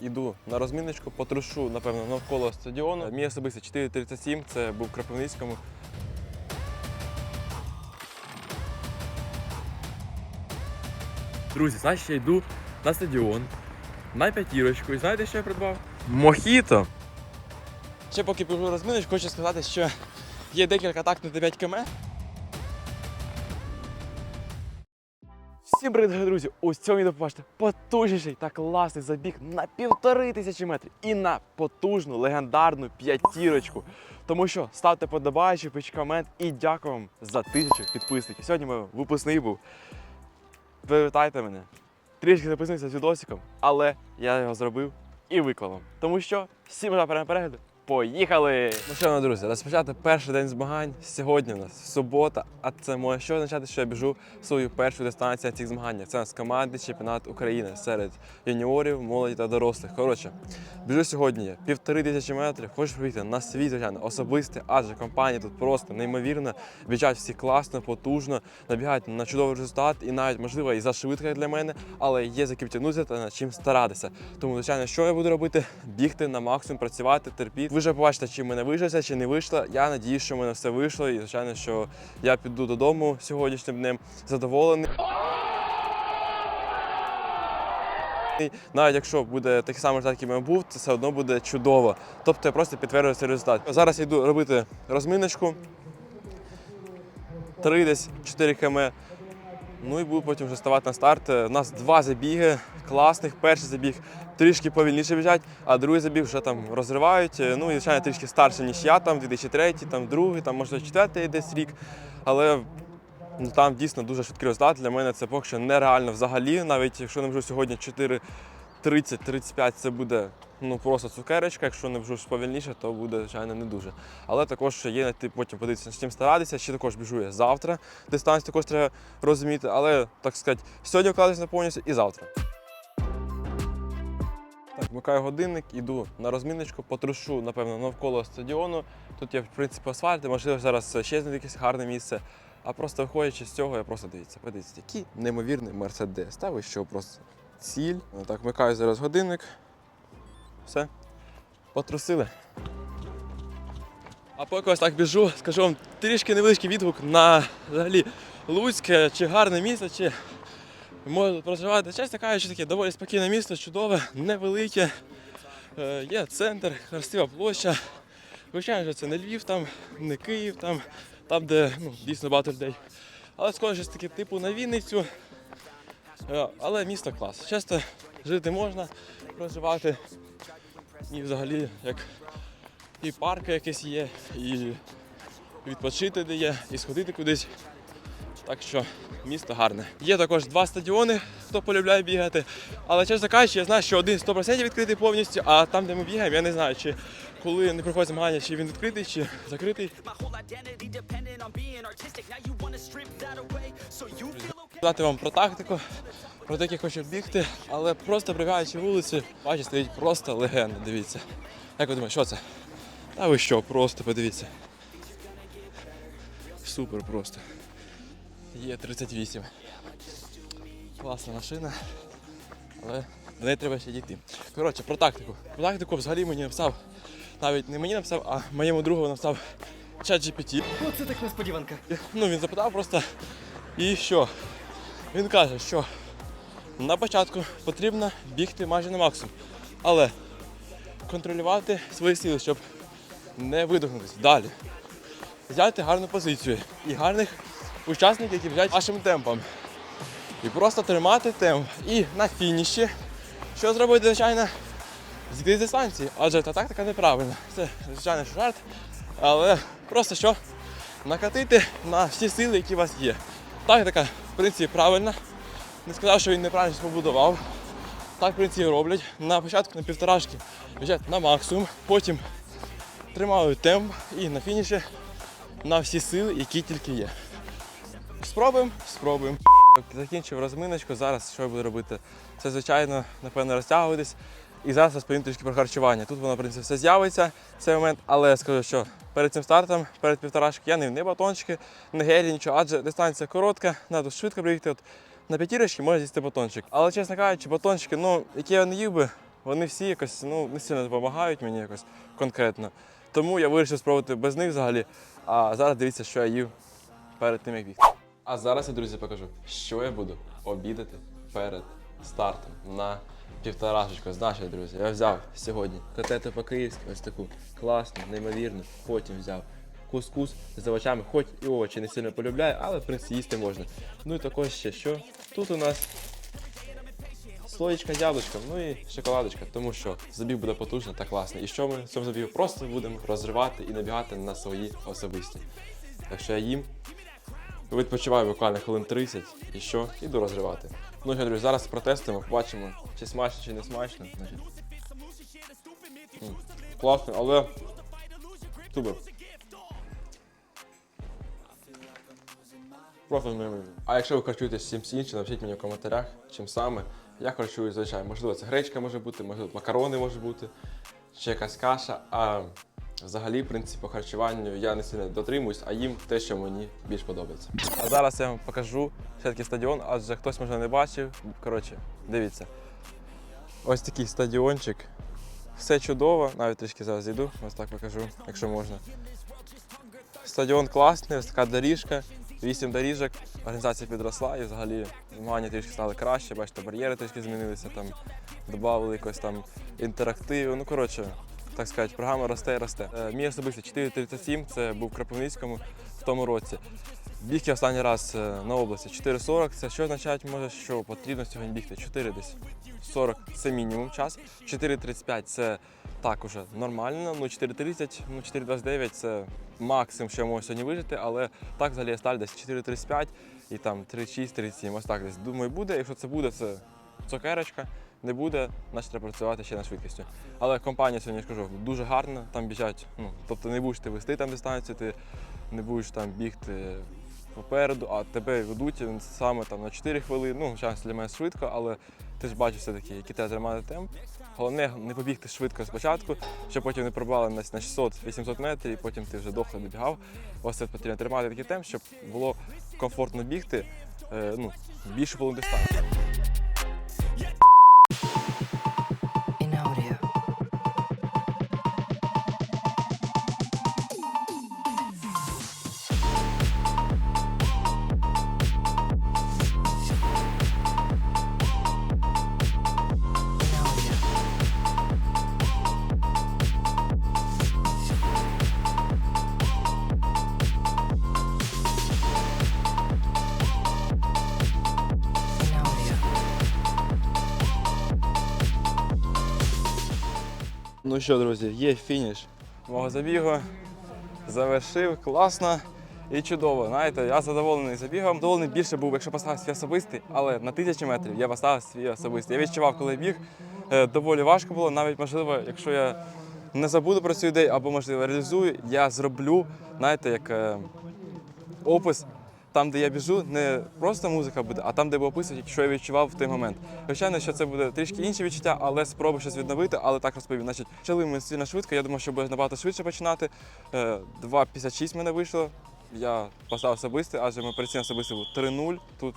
Іду на розміночку, потрушу, напевно, навколо стадіону. Мій особистий 4.37, це був в Кропивницькому. Друзі, значить, я йду на стадіон, на п'ятірочку. І знаєте, що я придбав? Мохіто. Ще поки біжу розміночку, хочу сказати, що є декілька тактик на 5 км. Всім привіт, друзі! У цьому відео побачите потужніший та класний забіг на півтори тисячі метрів і на потужну легендарну п'ятірочку. Тому що ставте подобаючи, пишіть комент і дякую вам за тисячу підписників. Сьогодні ми випускний був. Ви вітайте мене. Трішки запізнився з відосиком, але я його зробив і виклав вам. Тому що всім за перегляду. Поїхали! Ну що, друзі, розпочати перший день змагань. Сьогодні у нас субота, а це може що означати, що я біжу свою першу дистанцію цих змаганнях. Це у нас командний чемпіонат України серед юніорів, молоді та дорослих. Коротше, біжу сьогодні півтори тисячі метрів. Хочу прийти на свій звичайно особистий, адже компанія тут просто неймовірна. Біжать всі класно, потужно, набігають на чудовий результат і навіть можливо і за швидко для мене, але є за ким тягнутися та над чим старатися. Тому, звичайно, що я буду робити? Бігти на максимум, працювати, терпіти. Вже побачите, чи в мене вийшло, чи не вийшло. Я надіюсь, що в мене все вийшло, і звичайно, що я піду додому сьогоднішнім днем задоволений. Навіть якщо буде такий самий результат, який був, це все одно буде чудово. Тобто я просто підтверджую цей результат. Зараз я йду робити розминочку. 3 десь 4 км. Ну і буду потім вже ставати на старт. У нас два забіги класних. Перший забіг трішки повільніше біжать, а другий забіг вже там розривають. Ну і звичайно трішки старше, ніж я, там 2003, там другий, там може четвертий десь рік. Але ну, там дійсно дуже швидкий результат. Для мене це поки що нереально взагалі. Навіть якщо не вже сьогодні 4.30-35, це буде ну просто цукерочка. Якщо не бежу повільніше, то буде звичайно не дуже. Але також є ти потім подивитися, з чим старатися. Ще також біжу я завтра. Дистанцію також треба розуміти, але так сказати, сьогодні вкладатися повністю і завтра. Так, вмикаю годинник, іду на розміночку, потрушу, напевно, навколо стадіону. Тут є, в принципі, асфальт, можливо, зараз ще знайду якесь гарне місце. А просто виходячи з цього, я просто дивіться, подивіться, який неймовірний Мерседес. Та ви що, просто ціль. Ну, Так, вмикаю зараз годинник. Все, потрусили. А поки ось так біжу, скажу вам трішки невеличкий відгук на взагалі Луцьке, чи гарне місто, чи можу проживати. Чесно кажучи, таке доволі спокійне місто, чудове, невелике. Е, є центр, красива площа. Звичайно, що це не Львів, там, не Київ, там, там де ну, дійсно багато людей. Але схоже, таке типу на Вінницю. Е, але місто клас. Часто жити можна, проживати. І взагалі, як і парки якісь є, і відпочити де є, і сходити кудись. Так що місто гарне. Є також два стадіони, хто полюбляє бігати. Але чесно кажучи, я знаю, що один 100% відкритий повністю, а там, де ми бігаємо, я не знаю, чи коли не проходить змагання, чи він відкритий, чи закритий. Дати вам про тактику, про те, як я хочу бігти, але просто пригаючи вулиці, бачите, стоїть просто легенда. Дивіться. Як ви думаєте, що це? Та ви що, просто подивіться. Супер просто. Є 38. Класна машина. Але до неї треба ще дійти. Коротше, про тактику. Про тактику взагалі мені написав. Навіть не мені написав, а моєму другу написав чат GPT. Оце так несподіванка. Ну, він запитав просто. І що? Він каже, що на початку потрібно бігти майже на максимум. Але контролювати свої сили, щоб не видохнутися. Далі. Взяти гарну позицію і гарних учасників, які біжать вашим темпом. І просто тримати темп. І на фініші, що зробити, звичайно, зійти з дистанції. Адже та тактика неправильна. Це, звичайно, жарт. Але просто що накатити на всі сили, які у вас є. Тактика, принципі, правильна. Не сказав, що він неправильно побудував. Так, в принципі, роблять. На початку на півторашки біжать на максимум, потім тримають темп і на фініші на всі сили, які тільки є. Спробуємо, спробуємо. Закінчив розминочку. Зараз що я буду робити? Це, звичайно, напевно, розтягуватись. І зараз розповім трішки про харчування. Тут воно, в принципі, все з'явиться в цей момент, але скажу, що перед цим стартом, перед півторашки, я не не батончики, не гелі, нічого, адже дистанція коротка, треба швидко прибігти. От на п'ятірочці можна з'їсти батончик. Але, чесно кажучи, батончики, ну, які я не їв би, вони всі якось ну, не сильно допомагають мені якось конкретно. Тому я вирішив спробувати без них взагалі. А зараз дивіться, що я їв перед тим, як бігти. А зараз я, друзі, покажу, що я буду обідати перед стартом на півторашечку. Значить, друзі, я взяв сьогодні котлету по-київськи, ось таку класну, неймовірну. Потім взяв кускус з овочами, хоч і овочі не сильно полюбляю, але в принципі їсти можна. Ну і також ще що? Тут у нас слоєчка з яблучком, ну і шоколадочка, тому що забіг буде потужно та класно. І що ми в цьому забігу просто будемо розривати і набігати на свої особисті. Так що я їм, відпочиваю буквально хвилин 30 і що, іду розривати. Ну що, друзі, зараз протестуємо, побачимо, чи смачно, чи не смачно. Значить. Класно, але супер. Просто неймовірно. А якщо ви харчуєтесь чимось іншим, напишіть мені в коментарях, чим саме. Я харчуюсь, звичайно. Можливо, це гречка може бути, можливо, макарони може бути, чи якась каша. А взагалі, по харчуванню я не сильно дотримуюсь, а їм те, що мені більш подобається. А зараз я вам покажу все-таки стадіон, адже хтось може не бачив. Коротше, дивіться. Ось такий стадіончик. Все чудово, навіть трішки зараз зійду, ось так покажу, якщо можна. Стадіон класний, ось така доріжка, вісім доріжок. Організація підросла і взагалі змагання трішки стали краще. Бачите, бар'єри трішки змінилися, там додали якось там інтерактиву. Ну коротше, так сказати, програма росте і росте. Е, Мій особистий 4.37, це був в Кропивницькому в тому році. Біг я останній раз е, на області 4.40. Це що означає, може, що потрібно сьогодні бігти 4 десь. 40 це мінімум час. 4.35 це так уже нормально. Ну 4.30, ну 4.29 це максимум, що я можу сьогодні вижити, але так взагалі я сталь десь 4.35 і там 3.6, 3.7, ось так десь. Думаю, буде. Якщо це буде, це цукерочка. Не буде, значить треба працювати ще на швидкістю. Але компанія сьогодні я дуже гарна, там біжать. Ну, тобто не будеш ти вести там дистанцію, ти не будеш там бігти попереду, а тебе ведуть саме там на 4 хвилини. Ну, час для мене швидко, але ти ж бачиш все-таки, який треба тримати темп. Головне не побігти швидко спочатку, щоб потім не пробрали нас на 600-800 метрів, і потім ти вже дохло добігав. Ось це потрібно тримати такий темп, щоб було комфортно бігти е, ну, більшу половину дистанцію. Що, друзі, є фініш мого забігу. Завершив класно і чудово. Знаєте, я задоволений забігом. Задоволений більше був, якщо поставив свій особистий, але на тисячі метрів я поставив свій особистий. Я відчував, коли біг. е, Доволі важко було, навіть можливо, якщо я не забуду про цю ідею або можливо реалізую, я зроблю, знаєте, як е, опис там, де я біжу, не просто музика буде, а там, де буде описувати, що я відчував в той момент. Звичайно, що це буде трішки інші відчуття, але спробую щось відновити, але так розповім. Значить, почали ми сильно швидко. Я думав, що буде набагато швидше починати. Е, 2.56 в мене вийшло. Я поставив особистий, адже ми перед цим особистий був 3-0, тут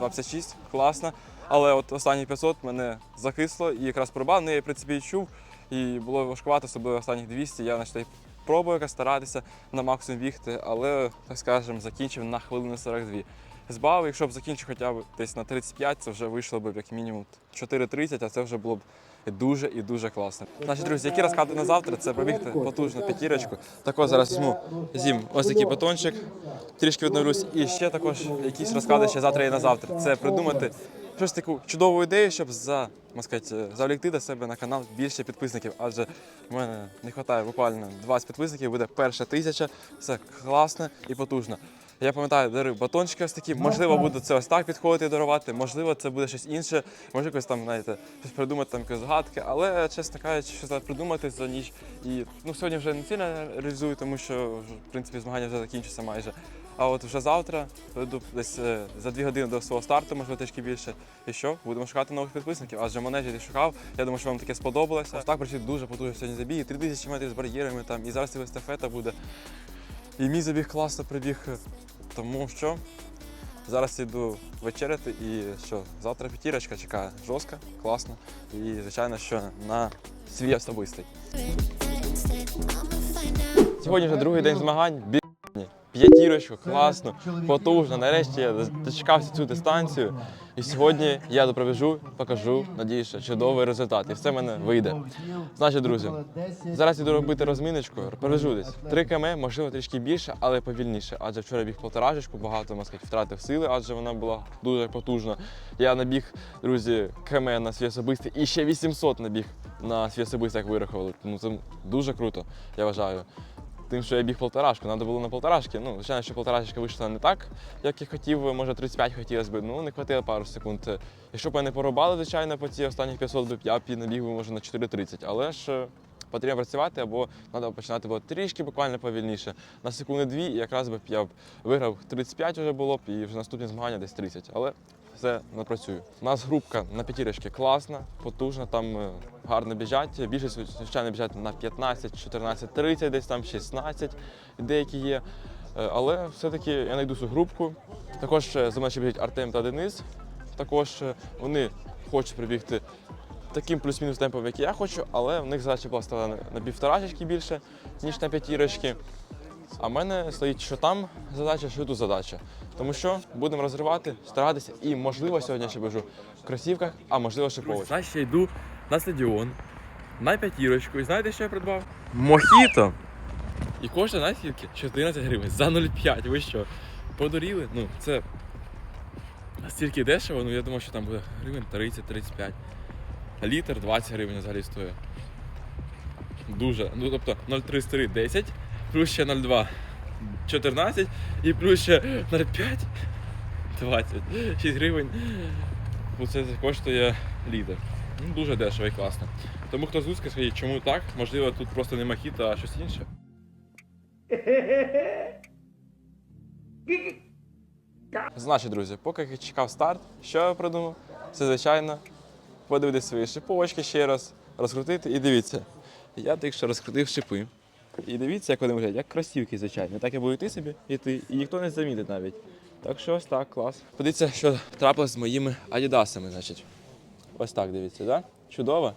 2.56, класно. Але от останні 500 мене закисло і якраз пробав, не я в принципі відчув. І було важкувато, особливо останніх 200. Я значить, пробую старатися на максимум бігти, але, так скажемо, закінчив на хвилину 42. Збавив, якщо б закінчив хоча б десь на 35, це вже вийшло б як мінімум 4.30, а це вже було б дуже і дуже класно. Значить, друзі, які розклади на завтра? Це пробігти потужну п'ятірочку. Також зараз візьму з'їм ось такий батончик, трішки відновлюсь. І ще також якісь розклади ще завтра і на завтра. Це придумати щось таку чудову ідею, щоб за, сказати, завлікти до себе на канал більше підписників. Адже в мене не вистачає буквально 20 підписників, буде перша тисяча. Це класно і потужно. Я пам'ятаю, дарив батончики ось такі. Можливо, буде це ось так підходити і дарувати, можливо, це буде щось інше, може якось там, знаєте, щось придумати там якісь загадки, але, чесно кажучи, щось придумати за ніч. І ну, сьогодні вже не сильно реалізую, тому що в принципі змагання вже закінчаться майже. А от вже завтра десь е, за дві години до свого старту, можливо, трішки більше. І що? Будемо шукати нових підписників. Адже мене я шукав. Я думаю, що вам таке сподобалося. Ось так прийшли дуже потужні сьогодні. Три тисячі метрів з бар'єрами там. І зараз і естафета буде. І мій забіг класно прибіг. Тому що Зараз йду вечеряти і що, завтра п'ятірочка чекає. Жорстка, класно. І, звичайно, що на свій особистий. Сьогодні вже другий день змагань. П'ятірочку, класно, потужно. Нарешті я дочекався цю дистанцію. І сьогодні я допробіжу, покажу, надіюся, чудовий результат. І все в мене вийде. Значить, друзі, зараз іду робити розміночку, пробіжу десь 3 км, можливо, трішки більше, але повільніше. Адже вчора біг полторажечку, багато сказати, втратив сили, адже вона була дуже потужна. Я набіг, друзі, км на свій особистий і ще 800 набіг на свій особистий, як вирахували. Ну це дуже круто, я вважаю. Тим, що я біг полторашку, треба було на полторашки. Ну, звичайно, що полторашечка вийшла не так, як я хотів, може 35 хотілося б, ну не хватило пару секунд. Якщо б мене порубали, звичайно, по ці останніх 500 б я б і набіг може на 4.30, але ж е, потрібно працювати або треба починати було трішки буквально повільніше. На секунди дві, і якраз би я б виграв 35 вже було б, і вже наступні змагання десь 30. Але все напрацюю. У нас групка на п'ятірочки класна, потужна, там е, гарно біжать. Більшість, звичайно, біжать на 15, 14, 30, десь там 16, деякі є. Е, Але все-таки я знайду цю групку. Також е, за мною ще біжать Артем та Денис. Також вони хочуть прибігти таким плюс-мінус темпом, як я хочу, але в них задача була стала на півторашечки більше, ніж на п'ятірочки. А в мене стоїть, що там задача, що тут задача. Тому що будемо розривати, старатися, і можливо сьогодні ще біжу в кросівках, а можливо ще. Значить, я йду на стадіон, на п'ятірочку. І знаєте, що я придбав? Мохіто! І коштує на скільки? 14 гривень за 0,5. Ви що? Подуріли? Ну, це настільки дешево, ну я думав, що там буде гривень 30-35. А літр 20 гривень взагалі стоїть. Дуже. Ну тобто 0,33 10, плюс ще 0,2 14 і плюс ще 0,5 20. гривень. Ну, це коштує літр. Ну, дуже дешево і класно. Тому хто з Луцька, скажіть, чому так? Можливо, тут просто не мохіто, а щось інше. Значить, друзі, поки я чекав старт, що я придумав? Це звичайно подивитися свої шиповочки ще раз, розкрутити і дивіться. Я тільки що розкрутив шипи. І дивіться, як вони виглядають, як кросівки, звичайно. Так я буду йти собі, йти, і ніхто не замітить навіть. Так що ось так, клас. Подивіться, що трапилось з моїми адідасами, значить. Ось так дивіться, да? Чудово.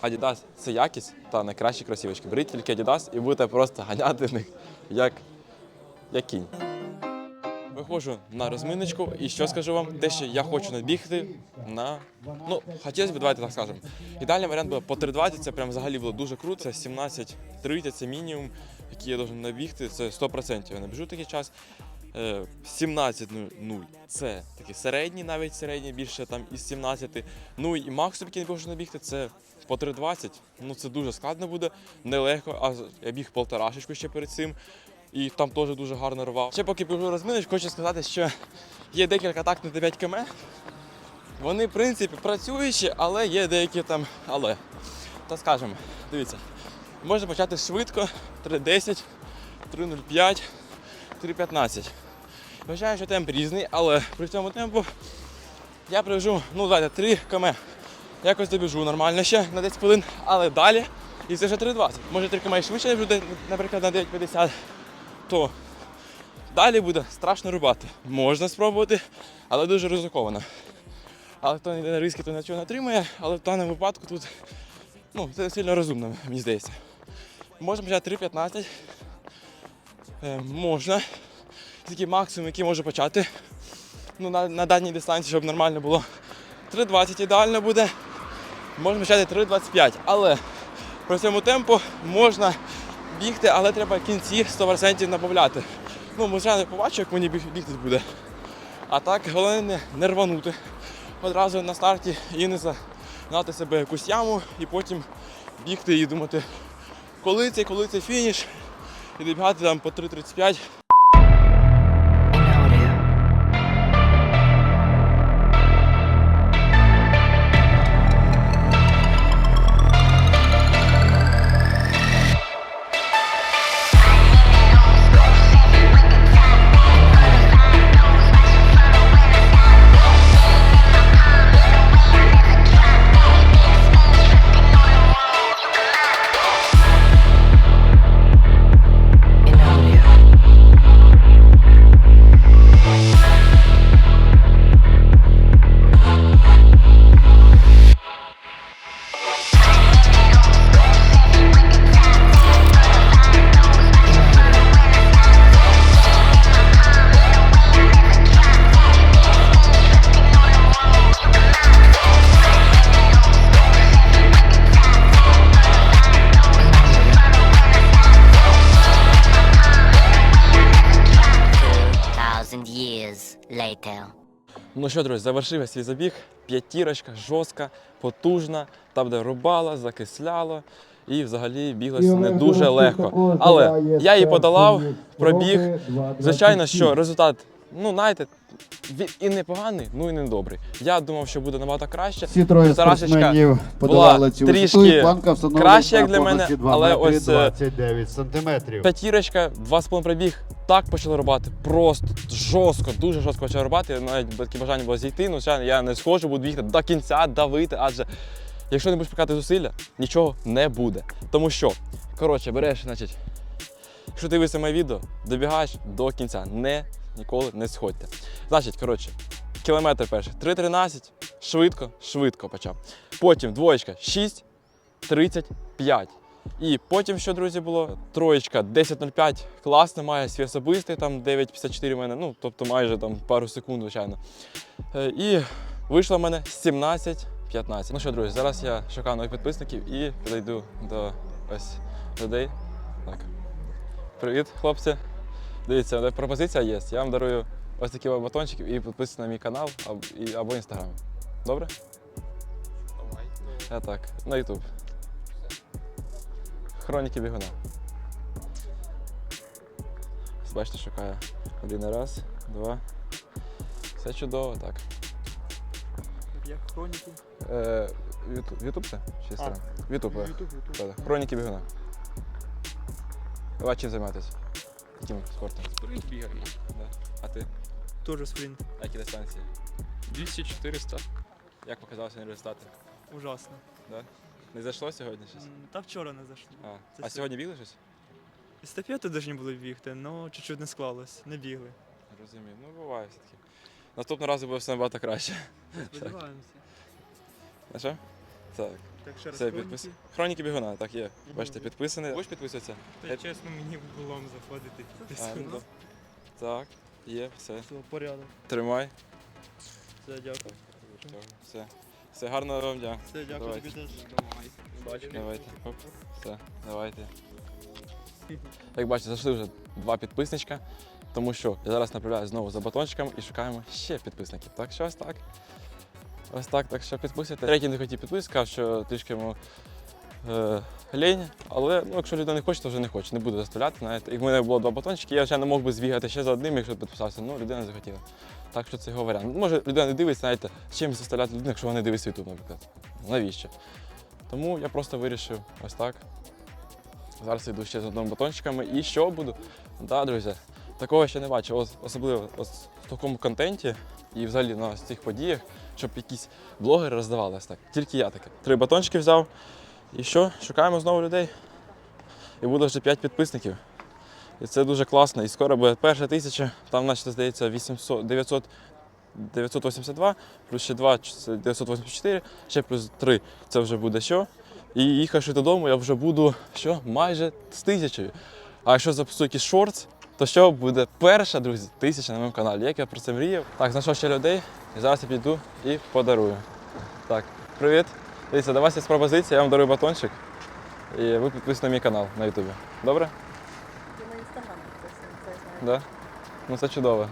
Адідас – це якість та найкращі кросівочки. Беріть тільки адідас і будете просто ганяти в них як, як кінь. Виходжу на розминочку і що скажу вам, те, що я хочу набігти на. Ну, хотілося б, давайте так скажемо. Ідеальний варіант був по 3.20, це прям взагалі було дуже круто. Це 17.30, це мінімум, який я должен набігти. Це 100% я набіжу такий час. Е, 17.00 це такий середній, навіть середній, більше там із 17. Ну і максимум, який я можу набігти, це по 3.20. Ну це дуже складно буде, нелегко. А я біг полторашечку ще перед цим. І там теж дуже гарно рвав. Ще поки біжу розминочку, хочу сказати, що є декілька тактів на 5 км. Вони, в принципі, працюючі, але є деякі там але. Та скажемо, дивіться, можна почати швидко, 3.10, 3.05, 3.15. Вважаю, що темп різний, але при цьому темпу я прибіжу, ну давайте, 3 км. Якось добіжу нормально ще на 10 хвилин, але далі. І це вже 3.20. Може 3 км швидше наприклад, на 9.50, то далі буде страшно рубати. Можна спробувати, але дуже ризиковано. Але хто не йде на риски, то нічого не отримує, але в даному випадку тут ну, це сильно розумно, мені здається. Можна почати 3.15. Е, можна. Такий максимум, який можу почати. Ну, на, на даній дистанції, щоб нормально було. 3.20 ідеально буде. Можна почати 3.25. Але при цьому темпу можна бігти, але треба в кінці 100% набавляти. Ну, може, я побачу, як мені бігти буде. А так, головне не- не рванути. Одразу на старті і не загнати себе якусь яму і потім бігти і думати, коли це, коли це фініш, і добігати там по 3.35. Ну що, друзі, завершився свій забіг. П'ятірочка, жорстка, потужна, там, де рубала, закисляло. І взагалі біглося не дуже легко. Але я її подолав, пробіг. Звичайно, що результат, ну знаєте, він і непоганий, ну і не добрий. Я думав, що буде набагато краще. Всі троє спортсменів подолали цю трішки краще, як для мене, але ось, е, 29 сантиметрів. П'ятірочка, два з половиною пробіг, так почали рубати. Просто жорстко, дуже жорстко почали рубати. Навіть таке бажання було зійти. Ну, я не схожу, буду бігти до кінця, давити, адже якщо не будеш прикати зусилля, нічого не буде. Тому що, коротше, береш, значить, якщо ти дивишся моє відео, добігаєш до кінця. Не ніколи не сходьте. Значить, коротше, кілометр перший 3.13, швидко, швидко почав. Потім двоєчка 6.35. І потім, що, друзі, було? Троєчка 10.05, класно, має свій особистий, там 9.54 в мене, ну, тобто майже там пару секунд, звичайно. Е, І вийшло в мене 17.15. Ну що, друзі, зараз я шукаю нових підписників і підійду до ось людей. Так. Привіт, хлопці. Дивіться, пропозиція є. Я вам дарую ось такі батончики і підписуйтесь на мій канал або, інстаграм. Добре? Я так, на Ютуб. Хроніки бігуна. Бачите, шукаю. Один раз, два. Все чудово, так. Як хроніки. Е, Ютуб, Ютуб це? Чи Ютуб. е. Ютуб, Ютуб. Так. Хроніки бігуна. Чим займаєтесь? Яким спортом? Спринт бігаємо. Да. А ти? Теж спринт. А які дистанції? 200-400. Як показав сьогодні результати? Ужасно. Да? Не зайшло сьогодні щось? М, Та вчора не зайшло. А, Це а все. сьогодні бігли щось? Естафету повинні були бігти, але чуть-чуть не склалось. Не бігли. Розумію. Ну, буває все-таки. Наступного разу буде все набагато краще. Сподіваємося. А що? Так, Так ще раз все хроніки. підпис. Хроніки бігуна, так є. Бачите, підписаний. Будеш підписуватися? Та чесно, мені в булом заходити. А, ну. Так, є, все. Все, порядок. Тримай. Все, дякую. Все. Все гарного вам дня. Все, дякую Давайте. тобі теж. Давайте. Оп. Все, давайте. Як бачите, зайшли вже два підписничка, тому що я зараз направляю знову за батончиком і шукаємо ще підписників. Так що ось так. Ось так, так що підписуйте. Третій не хотів підписувати, сказав, що трішки йому е, лінь, але ну, якщо людина не хоче, то вже не хоче, не буду заставляти. Знаєте. І в мене було два батончики, я вже не мог би збігати ще за одним, якщо підписався. Ну, людина захотіла. Так що це його варіант. Може, людина не дивиться, знаєте, чим заставляти людину, якщо вона не дивиться YouTube, наприклад. Навіщо? Тому я просто вирішив ось так. Зараз йду ще з одним батончиками. І що буду? Да, друзі, такого ще не бачив. Ос- особливо ось в такому контенті і взагалі на ось цих подіях, щоб якісь блогери роздавали так. Тільки я таке. Три батончики взяв. І що? Шукаємо знову людей. І буде вже 5 підписників. І це дуже класно. І скоро буде перша тисяча, там, наче, здається, 800, 900, 982, плюс ще 2 це 984, ще плюс 3 це вже буде що. І їхавши додому, я вже буду що? Майже з тисячею. А якщо записую якийсь шортс, то що буде перша, друзі, тисяча на моєму каналі. Як я про це мріяв. Так, знайшов ще людей, і зараз я піду і подарую. Так, привіт. Дивіться, до вас є пропозиція, я вам дарую батончик. І ви підписуєте на мій канал на Ютубі. Добре? Ти на інстаграм підписаний, це я знаю. Да? Ну це чудово.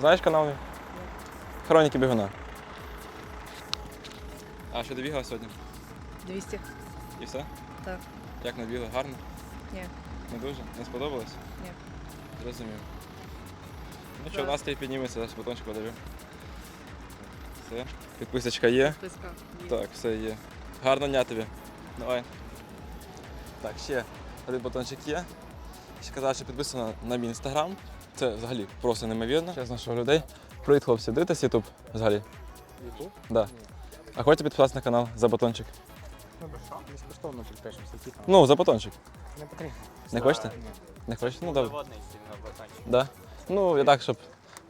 Знаєш канал мій? Хроніки бігуна. А що добігала сьогодні? 200. І все? Так. Як набігла? Гарно? Ні. Не дуже? Не сподобалось? Ні. Зрозумів. Ну що, настрій підніметься, зараз батончик подарю. Все. Підписочка є. Списка. Так, все є. Гарного дня тобі. Давай. Так, ще один батончик є. Ще казав, що підписано на мій інстаграм. Це взагалі просто неймовірно. Я знайшов людей. Привіт, хлопці, дивитесь Ютуб взагалі? Ютуб? Да. А хочете підписатися на канал за батончик? Ну. Безкоштовно підпишемося, типу. Ну, за батончик. Не потрібно. Не хочете? Не хочете? Ну добре. Водний сильно батончик. Да? Ну, я так, щоб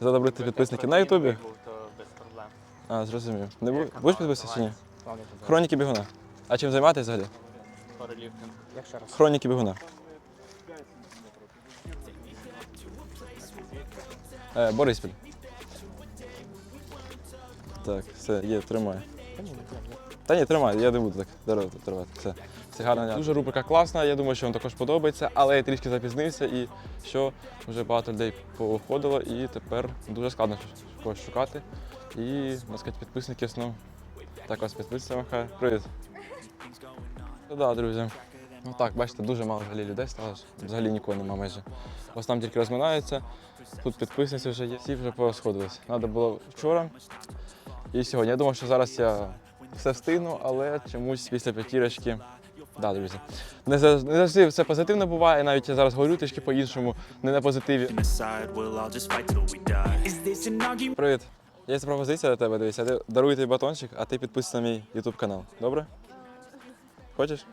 задобрити підписників на Ютубі. То без проблем. А, зрозумів. Не бу... будеш підписуватися чи ні? Хроніки бігуна. А чим займатися взагалі? Параліфтинг. Як ще раз? Хроніки бігуна. Е, Бориспіль. Так, все, є, тримай. Та ні, тримай, я не буду так дарувати тривати. Все. Це гарно. Дуже рубрика класна, я думаю, що вам також подобається, але я трішки запізнився і що вже багато людей повиходило, і тепер дуже складно когось шукати. І, так сказати, підписників ну, так ось підписується Михайло. Привіт. Ну да, друзі. Ну так, бачите, дуже мало взагалі людей стало. Взагалі нікого немає майже. Ось там тільки розминаються. Тут підписниці вже є, всі вже порозходилися. Треба було вчора і сьогодні. Я думав, що зараз я все встигну, але чомусь після п'ятірочки. Да, друзі. Не завжди, не завжди все позитивно буває, навіть я зараз говорю трішки по-іншому, не на позитиві. Привіт. Є пропозиція до тебе, дивися. Я дарую тобі батончик, а ти підписуйся на мій YouTube канал. Добре? Хочеш?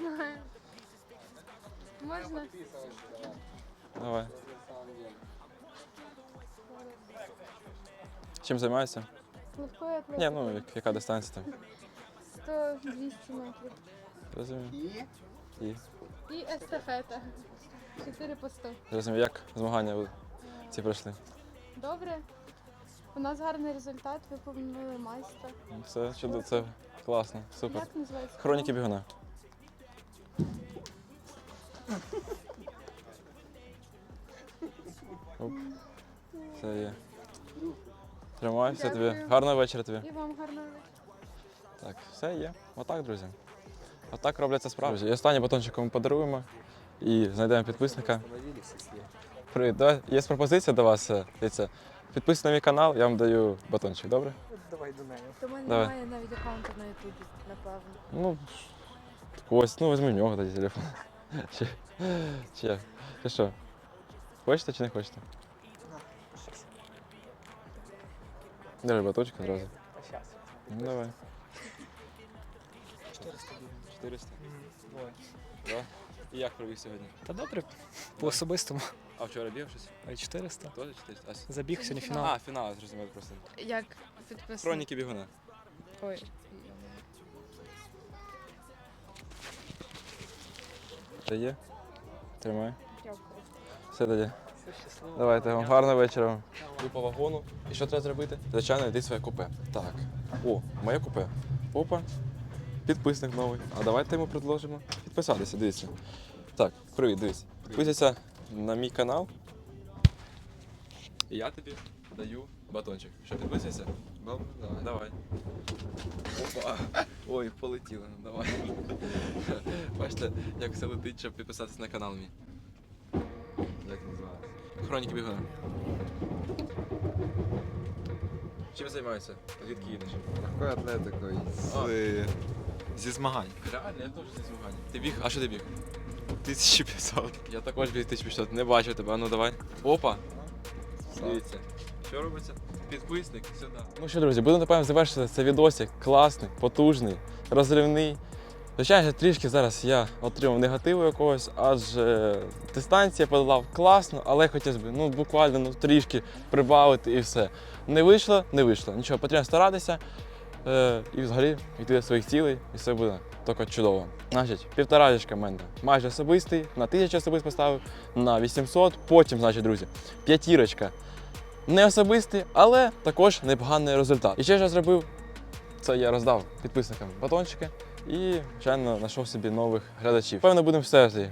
Не знаю. Можна? Давай. Чим займаєшся? Легкою Ні, атлетикою. ну як- яка дистанція там? 100-200 метрів. Розумію. І? І естафета. 4 по 100. Розумію, як змагання ви ці пройшли? Добре. У нас гарний результат, виповнили майстра. Це чудо, це класно, супер. Як називається? Хроніки бігуна. Оп. Це є. Тримай, все тобі. Дякую. Гарного вечора тобі. І вам гарного вечора. Так, все є. Отак, друзі. Отак робляться справи. І останній батончик ми подаруємо і знайдемо підписника. Привіт, давай. є пропозиція до вас. е, Дивіться, підписуйтесь на мій канал, я вам даю батончик, добре? Давай до неї. То мене Давай. немає навіть аккаунту на Ютубі, напевно. Ну, ось, ну візьми в нього тоді телефон. Чи, чи, як? Чи що? Хочете чи не хочете? Держи батончик одразу. Ну, давай. 400 бігаю. 400. Двоє. Да? І як пробіг сьогодні? Та добре, по особистому. А вчора біг щось? А 400. Теж 400? А, с- Забіг сьогодні фінал. а, фінал, зрозумів просто. Як підписано? Хроніки бігуна. Ой. Це є? Тримай. Дякую. Все тоді. Все щасливо. Давайте вам гарного вечора. вам. Йду по вагону. І що треба зробити? Звичайно, йди в своє купе. Так. О, моє купе. Опа. Підписник новий. А давайте йому предложимо підписатися, дивіться. Так, привіт, дивись. Підписуйся на мій канал. І я тобі даю батончик. Що, підписуйся? Добре, давай. Давай. Опа. Ой, полетіло. Давай. Бачите, як все летить, щоб підписатися на канал мій. Як називається? Хроніки бігуна. Чим займаєшся? Звідки їдеш? Легкою атлетикою з, зі змагань. Реально, я теж зі змагання. Ти біг? А що ти біг? 1500. Я також біг 1500. Не бачив тебе, а ну давай. Опа! Дивіться. Що робиться? Підписник сюди. Ну що, друзі, будемо напевно завершити цей відосик. Класний, потужний, розривний. Звичайно, трішки зараз я отримав негативу якогось, адже дистанція подолав класно, але хотілося б ну, буквально ну, трішки прибавити і все. Не вийшло, не вийшло. Нічого, потрібно старатися і взагалі йти до своїх цілей, і все буде тільки чудово. Значить, півторачка в мене майже особистий, на 1000 особистий поставив, на 800, потім, значить, друзі, п'ятірочка. Не особистий, але також непоганий результат. І ще що зробив, це я роздав підписникам батончики і, звичайно, знайшов собі нових глядачів. Певно, будемо все ж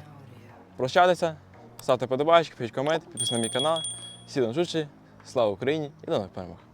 прощатися. Ставте подобайки, пишіть комент, підписуйтесь на мій канал. Всі до зустрічі, слава Україні і до нових перемог!